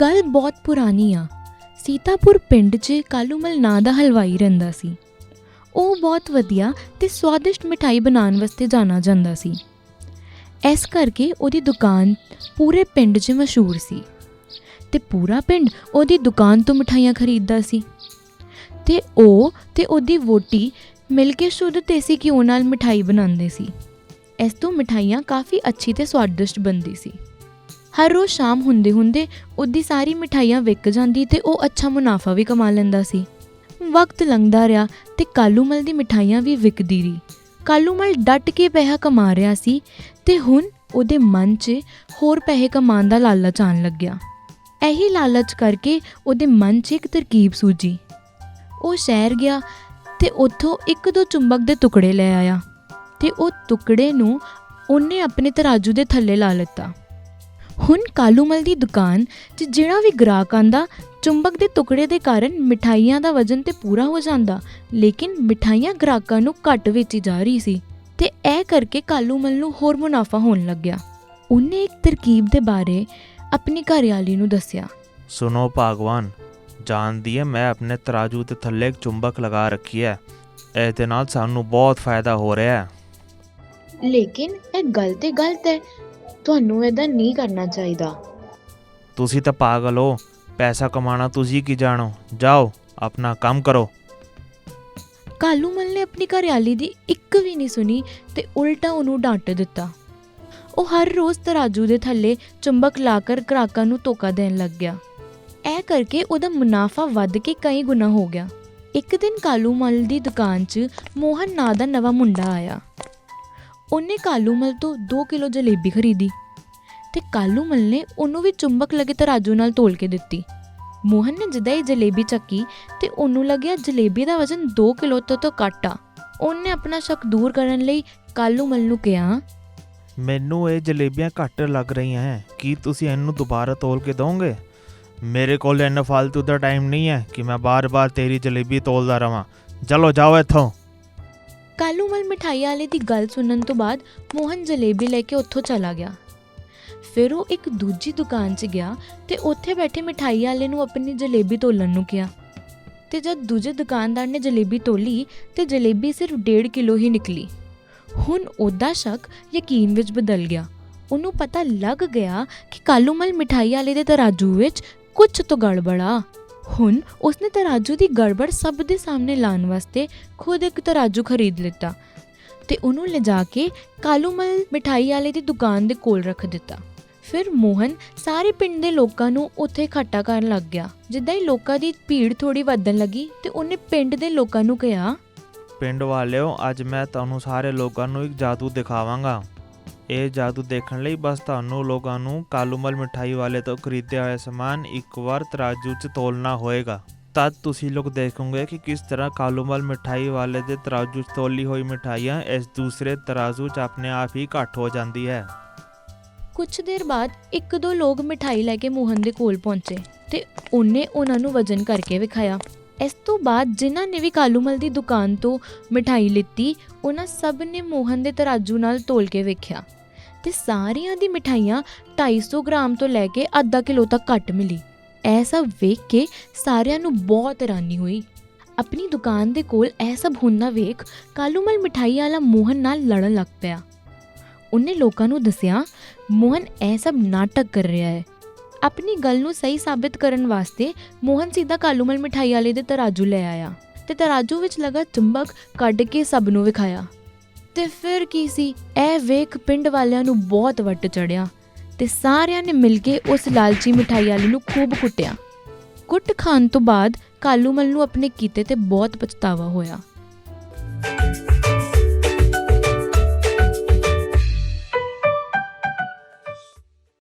ਗੱਲ ਬਹੁਤ ਪੁਰਾਣੀ ਆ। ਸੀਤਾਪੁਰ ਪਿੰਡ 'ਚ ਕਾਲੂਮਲ ਨਾਂ ਦਾ ਹਲਵਾਈ ਰਹਿੰਦਾ ਸੀ। ਉਹ ਬਹੁਤ ਵਧੀਆ ਤੇ ਸਵਾਦਿਸ਼ਟ ਮਠਾਈ ਬਣਾਉਣ ਵਾਸਤੇ ਜਾਣਾ ਜਾਂਦਾ ਸੀ। ਇਸ ਕਰਕੇ ਉਹਦੀ ਦੁਕਾਨ ਪੂਰੇ ਪਿੰਡ 'ਚ ਮਸ਼ਹੂਰ ਸੀ ਤੇ ਪੂਰਾ ਪਿੰਡ ਉਹਦੀ ਦੁਕਾਨ ਤੋਂ ਮਠਾਈਆਂ ਖਰੀਦਦਾ ਸੀ। ਤੇ ਉਹ ਤੇ ਉਹਦੀ ਵੋਟੀ ਮਿਲ ਕੇ ਸ਼ੁੱਧ ਦੇਸੀ ਘਿਓ ਨਾਲ ਮਠਾਈ ਬਣਾਉਂਦੇ ਸੀ। ਇਸ ਤੋਂ ਮਠਾਈਆਂ ਕਾਫੀ ਅੱਛੀ ਤੇ ਸਵਾਦਿਸ਼ਟ ਬਣਦੀ ਸੀ। ਹਰ ਰੋਜ਼ ਸ਼ਾਮ ਹੁੰਦੇ ਹੁੰਦੇ ਉਹਦੀ ਸਾਰੀ ਮਠਾਈਆਂ ਵਿਕ ਜਾਂਦੀ ਤੇ ਉਹ ਅੱਛਾ ਮੁਨਾਫਾ ਵੀ ਕਮਾ ਲੈਂਦਾ ਸੀ। ਵਕਤ ਲੰਘਦਾ ਰਿਹਾ ਤੇ ਕਾਲੂਮਲ ਦੀ ਮਠਾਈਆਂ ਵੀ ਵਿਕਦੀ ਰਹੀ। ਕਾਲੂਮਲ ਡਟ ਕੇ ਪੈਸਾ ਕਮਾ ਰਿਹਾ ਸੀ ਤੇ ਹੁਣ ਉਹਦੇ ਮਨ 'ਚ ਹੋਰ ਪੈਸੇ ਕਮਾਉਣ ਦਾ ਲਾਲਚ ਆਉਣ ਲੱਗਿਆ। ਇਹੀ ਲਾਲਚ ਕਰਕੇ ਉਹਦੇ ਮਨ 'ਚ ਇੱਕ ਤਰਕੀਬ ਸੂਜੀ। ਉਹ ਸ਼ਹਿਰ ਗਿਆ ਤੇ ਉੱਥੋਂ ਇੱਕ ਦੋ ਚੁੰਬਕ ਦੇ ਟੁਕੜੇ ਲੈ ਆਇਆ ਤੇ ਉਹ ਟੁਕੜੇ ਨੂੰ ਉਹਨੇ ਆਪਣੇ ਤਰਾਜੂ ਦੇ ਥੱਲੇ ਲਾ ਲਿੱਤਾ। ਹੁਣ ਕਾਲੂਮਲ ਦੀ ਦੁਕਾਨ 'ਚ ਜਿਹੜਾ ਵੀ ਗ੍ਰਾਹਕ ਆਂਦਾ ਚੁੰਬਕ ਦੇ ਟੁਕੜੇ ਦੇ ਕਾਰਨ ਮਿਠਾਈਆਂ ਦਾ ਵਜ਼ਨ ਤੇ ਪੂਰਾ ਹੋ ਜਾਂਦਾ। ਲੇਕਿਨ ਮਿਠਾਈਆਂ ਗ੍ਰਾਹਕਾਂ ਨੂੰ ਘੱਟ ਵੇਚੀ ਜਾ ਰਹੀ ਸੀ ਤੇ ਇਹ ਕਰਕੇ ਕਾਲੂਮਲ ਨੂੰ ਹੋਰ ਮੁਨਾਫਾ ਹੋਣ ਲੱਗਿਆ। ਉਹਨੇ ਇੱਕ ਤਰਕੀਬ ਦੇ ਬਾਰੇ ਆਪਣੀ ਘਰਵਾਲੀ ਨੂੰ ਦੱਸਿਆ। ਸੁਣੋ ਭਗਵਾਨ ਜਾਣਦੀ ਹੈ ਮੈਂ ਆਪਣੇ ਤਰਾਜੂ ਦੇ ਥੱਲੇ ਇੱਕ ਚੁੰਬਕ ਲਗਾ ਰੱਖੀ ਹੈ। ਇਹਦੇ ਨਾਲ ਸਾਨੂੰ ਬਹੁਤ ਫਾਇਦਾ ਹੋ ਰਿਹਾ ਹੈ। ਲੇਕਿਨ ਇਹ ਗੱਲ ਤੇ ਗਲਤ ਹੈ। ਤੁਹਾਨੂੰ ਇਹਦਾ ਨਹੀਂ ਕਰਨਾ ਚਾਹੀਦਾ। ਤੁਸੀਂ ਤਾਂ ਪਾਗਲ ਹੋ। ਪੈਸਾ ਕਮਾਣਾ ਤੁਸੀਂ ਕੀ ਜਾਣੋ। ਜਾਓ ਆਪਣਾ ਕੰਮ ਕਰੋ। ਕਾਲੂਮਲ ਨੇ ਆਪਣੀ ਘਰਵਾਲੀ ਦੀ ਇੱਕ ਵੀ ਨਹੀਂ ਸੁਣੀ ਤੇ ਉਲਟਾ ਉਹਨੂੰ ਡਾਂਟ ਦਿੱਤਾ। ਉਹ ਹਰ ਰੋਜ਼ ਤਰਾਜੂ ਦੇ ਥੱਲੇ ਚੁੰਬਕ ਲਾ ਕਰ ਗ੍ਰਾਹਕਾਂ ਨੂੰ ਧੋਖਾ ਦੇਣ ਲੱਗ ਗਿਆ। ਇਹ ਕਰਕੇ ਉਹਦਾ ਮੁਨਾਫਾ ਵੱਧ ਕੇ ਕਈ ਗੁਣਾ ਹੋ ਗਿਆ। ਇੱਕ ਦਿਨ ਕਾਲੂਮਲ ਦੀ ਦੁਕਾਨ 'ਚ ਮੋਹਨ ਨਾਂ ਦਾ ਨਵਾਂ ਮੁੰਡਾ ਆਇਆ। ਉਹਨੇ ਕਾਲੂਮਲ ਤੋਂ 2 ਕਿਲੋ ਜਲੇਬੀ ਖਰੀਦੀ ਤੇ ਕਾਲੂਮਲ ਨੇ ਉਹਨੂੰ ਵੀ ਚੁੰਬਕ ਲਗੇ ਤਰਾਜੂ ਨਾਲ ਤੋਲ ਕੇ ਦਿੱਤੀ। ਮੋਹਨ ਨੇ ਜਿੱਦਾਂ ਹੀ ਜਲੇਬੀ ਚੱਕੀ ਤੇ ਉਹਨੂੰ ਲੱਗਿਆ ਜਲੇਬੀ ਦਾ ਵਜ਼ਨ 2 ਕਿਲੋ ਤੋਂ ਤਾਂ ਘੱਟ ਆ। ਉਹਨੇ ਆਪਣਾ ਸ਼ੱਕ ਦੂਰ ਕਰਨ ਲਈ ਕਾਲੂਮਲ ਨੂੰ ਕਿਹਾ, ਮੈਨੂੰ ਇਹ ਜਲੇਬੀਆਂ ਘੱਟ ਲੱਗ ਰਹੀਆਂ ਹੈ ਕੀ ਤੁਸੀਂ ਇਹਨੂੰ ਦੁਬਾਰਾ ਤੋਲ ਕੇ ਦੋਗੇ? ਮੇਰੇ ਕੋਲ ਇੰਨਾ ਫालतू ਦਾ ਟਾਈਮ ਨਹੀਂ ਹੈ ਕਿ ਮੈਂ ਬਾਰ-ਬਾਰ ਤੇਰੀ ਜਲੇਬੀ ਤੋਲਦਾ ਰਵਾਂ। ਚਲੋ ਜਾਓ ਇੱਥੋਂ। ਕਾਲੂਮਲ ਮਠਾਈ ਵਾਲੇ ਦੀ ਗੱਲ ਸੁਣਨ ਤੋਂ ਬਾਅਦ ਮੋਹਨ ਜਲੇਬੀ ਲੈ ਕੇ ਉੱਥੋਂ ਚਲਾ ਗਿਆ। ਫਿਰ ਉਹ ਇੱਕ ਦੂਜੀ ਦੁਕਾਨ 'ਚ ਗਿਆ ਤੇ ਉੱਥੇ ਬੈਠੇ ਮਠਾਈ ਵਾਲੇ ਨੂੰ ਆਪਣੀ ਜਲੇਬੀ ਤੋਲਣ ਨੂੰ ਕਿਹਾ। ਤੇ ਜਦ ਦੂਜੇ ਦੁਕਾਨਦਾਰ ਨੇ ਜਲੇਬੀ ਤੋਲੀ ਤੇ ਜਲੇਬੀ ਸਿਰਫ 1.5 ਕਿਲੋ ਹੀ ਨਿਕਲੀ। ਹੁਣ ਉਹਦਾ ਸ਼ੱਕ ਯਕੀਨ ਵਿੱਚ ਬਦਲ ਗਿਆ। ਉਹਨੂੰ ਪਤਾ ਲੱਗ ਗਿਆ ਕਿ ਕਾਲੂਮਲ ਮਠਾਈ ਵਾਲੇ ਦੇ ਤਰਾਜੂ ਵਿੱਚ ਕੁਝ ਤੋਂ ਗੜਬੜਾ। ਹੁਣ ਉਸਨੇ ਤਰਾਜੂ ਦੀ ਗੜਬੜ ਸਭ ਦੇ ਸਾਹਮਣੇ ਲਾਉਣ ਵਾਸਤੇ ਖੁਦ ਇੱਕ ਤਰਾਜੂ ਖਰੀਦ ਲਿੱਤਾ ਤੇ ਉਹਨੂੰ ਲਿਜਾ ਕੇ ਕਾਲੂਮਲ ਮਠਾਈ ਵਾਲੇ ਦੀ ਦੁਕਾਨ ਦੇ ਕੋਲ ਰੱਖ ਦਿੱਤਾ। ਫਿਰ ਮੋਹਨ ਸਾਰੇ ਪਿੰਡ ਦੇ ਲੋਕਾਂ ਨੂੰ ਉੱਥੇ ਇਕੱਠਾ ਕਰਨ ਲੱਗ ਗਿਆ। ਜਿੱਦਾਂ ਹੀ ਲੋਕਾਂ ਦੀ ਭੀੜ ਥੋੜੀ ਵਧਣ ਲੱਗੀ ਤੇ ਉਹਨੇ ਪਿੰਡ ਦੇ ਲੋਕਾਂ ਨੂੰ ਕਿਹਾ, ਪਿੰਡ ਵਾਲਿਓ, ਅੱਜ ਮੈਂ ਤੁਹਾਨੂੰ ਸਾਰੇ ਲੋਕਾਂ ਨੂੰ ਇੱਕ ਜਾਦੂ ਦਿਖਾਵਾਂਗਾ। ਇਹ ਜਾਦੂ ਦੇਖਣ ਲਈ ਬਸ ਤੁਹਾਨੂੰ ਲੋਕਾਂ ਨੂੰ ਕਾਲੂਮਲ ਮਠਾਈ ਵਾਲੇ ਤੋਂ ਖਰੀਦਿਆ ਹੋਇਆ ਸਮਾਨ ਇੱਕ ਵਾਰ ਤਰਾਜੂ 'ਚ ਤੋਲਣਾ ਹੋਏਗਾ। ਤਦ ਤੁਸੀਂ ਲੋਕ ਦੇਖੋਗੇ ਕਿ ਕਿਸ ਤਰ੍ਹਾਂ ਕਾਲੂਮਲ ਮਠਾਈ ਵਾਲੇ ਦੇ ਤਰਾਜੂ 'ਚ ਤੋਲੀ ਹੋਈ ਮਠਾਈਆਂ ਇਸ ਦੂਸਰੇ ਤਰਾਜੂ 'ਚ ਆਪਣੇ ਆਪ ਹੀ ਘੱਟ ਹੋ ਜਾਂਦੀ ਹੈ। ਕੁਝ ਦੇਰ ਬਾਅਦ ਇੱਕ ਦੋ ਲੋਕ ਮਠਾਈ ਲੈ ਕੇ ਮੋਹਨ ਦੇ ਕੋਲ ਪਹੁੰਚੇ ਤੇ ਉਹਨੇ ਉਹਨਾਂ ਨੂੰ ਵਜ਼ਨ ਕਰਕੇ ਵਿਖਾਇਆ। ਇਸ ਤੋਂ ਬਾਅਦ ਜਿਨ੍ਹਾਂ ਨੇ ਵੀ ਕਾਲੂਮਲ ਦੀ ਦੁਕਾਨ ਤੋਂ ਮਠਾਈ ਲਿੱਤੀ, ਉਹਨਾਂ ਸਭ ਨੇ ਮੋਹਨ ਦੇ ਤਰਾਜੂ ਨਾਲ ਤੋਲ ਕੇ ਵੇਖਿਆ ਤੇ ਸਾਰਿਆਂ ਦੀ ਮਠਾਈਆਂ 250 ਗ੍ਰਾਮ ਤੋਂ ਲੈ ਕੇ ਅੱਧਾ ਕਿਲੋ ਤੱਕ ਘੱਟ ਮਿਲੀ। ਇਹ ਸਭ ਵੇਖ ਕੇ ਸਾਰਿਆਂ ਨੂੰ ਬਹੁਤ ਹੈਰਾਨੀ ਹੋਈ। ਆਪਣੀ ਦੁਕਾਨ ਦੇ ਕੋਲ ਇਹ ਸਭ ਹੁੰਦਾ ਵੇਖ, ਕਾਲੂਮਲ ਮਠਾਈ ਵਾਲਾ ਮੋਹਨ ਨਾਲ ਲੜਨ ਲੱਗ ਪਿਆ। ਉਹਨੇ ਲੋਕਾਂ ਨੂੰ ਦੱਸਿਆ, ਮੋਹਨ, ਇਹ ਸਭ ਨਾਟਕ ਕਰ ਰਿਹਾ ਹੈ। ਆਪਣੀ ਗੱਲ ਨੂੰ ਸਹੀ ਸਾਬਿਤ ਕਰਨ ਵਾਸਤੇ ਮੋਹਨ ਸਿੱਧਾ ਕਾਲੂਮਲ ਮਠਾਈ ਵਾਲੇ ਦੇ ਤਰਾਜੂ ਲੈ ਆਇਆ ਤੇ ਤਰਾਜੂ ਵਿੱਚ ਲਗਾ ਚੁੰਬਕ ਕੱਢ ਕੇ ਸਭ ਨੂੰ ਵਿਖਾਇਆ। ਤੇ ਫਿਰ ਕੀ ਸੀ? ਇਹ ਵੇਖ ਪਿੰਡ ਵਾਲਿਆਂ ਨੂੰ ਬਹੁਤ ਵੱਟ ਚੜਿਆ ਤੇ ਸਾਰਿਆਂ ਨੇ ਮਿਲ ਕੇ ਉਸ ਲਾਲਚੀ ਮਠਾਈ ਵਾਲੇ ਨੂੰ ਖੂਬ ਕੁੱਟਿਆ। ਕੁੱਟ ਖਾਣ ਤੋਂ ਬਾਅਦ ਕਾਲੂਮਲ ਨੂੰ ਆਪਣੇ ਕੀਤੇ ਤੇ ਬਹੁਤ ਪਛਤਾਵਾ ਹੋਇਆ।